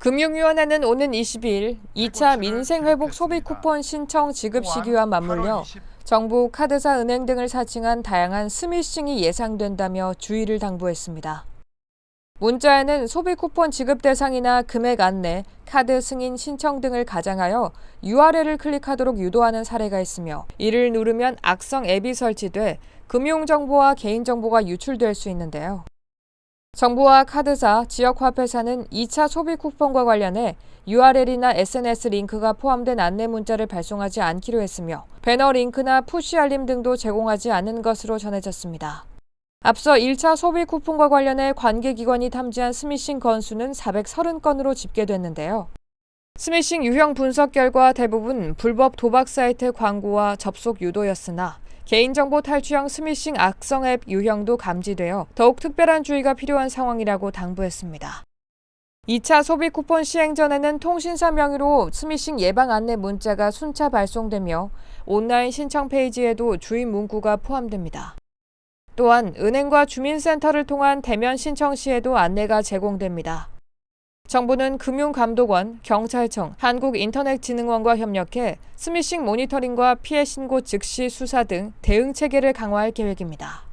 금융위원회는 오는 22일 2차 민생회복 소비 쿠폰 신청 지급 시기와 맞물려 정부, 카드사, 은행 등을 사칭한 다양한 스미싱이 예상된다며 주의를 당부했습니다. 문자에는 소비 쿠폰 지급 대상이나 금액 안내, 카드 승인 신청 등을 가장하여 URL을 클릭하도록 유도하는 사례가 있으며 이를 누르면 악성 앱이 설치돼 금융정보와 개인정보가 유출될 수 있는데요. 정부와 카드사, 지역화폐사는 2차 소비 쿠폰과 관련해 URL이나 SNS 링크가 포함된 안내 문자를 발송하지 않기로 했으며 배너 링크나 푸시 알림 등도 제공하지 않는 것으로 전해졌습니다. 앞서 1차 소비 쿠폰과 관련해 관계기관이 탐지한 스미싱 건수는 430건으로 집계됐는데요. 스미싱 유형 분석 결과 대부분 불법 도박 사이트 광고와 접속 유도였으나 개인정보 탈취형 스미싱 악성 앱 유형도 감지되어 더욱 특별한 주의가 필요한 상황이라고 당부했습니다. 2차 소비 쿠폰 시행 전에는 통신사 명의로 스미싱 예방 안내 문자가 순차 발송되며 온라인 신청 페이지에도 주의 문구가 포함됩니다. 또한 은행과 주민센터를 통한 대면 신청 시에도 안내가 제공됩니다. 정부는 금융감독원, 경찰청, 한국인터넷진흥원과 협력해 스미싱 모니터링과 피해 신고 즉시 수사 등 대응 체계를 강화할 계획입니다.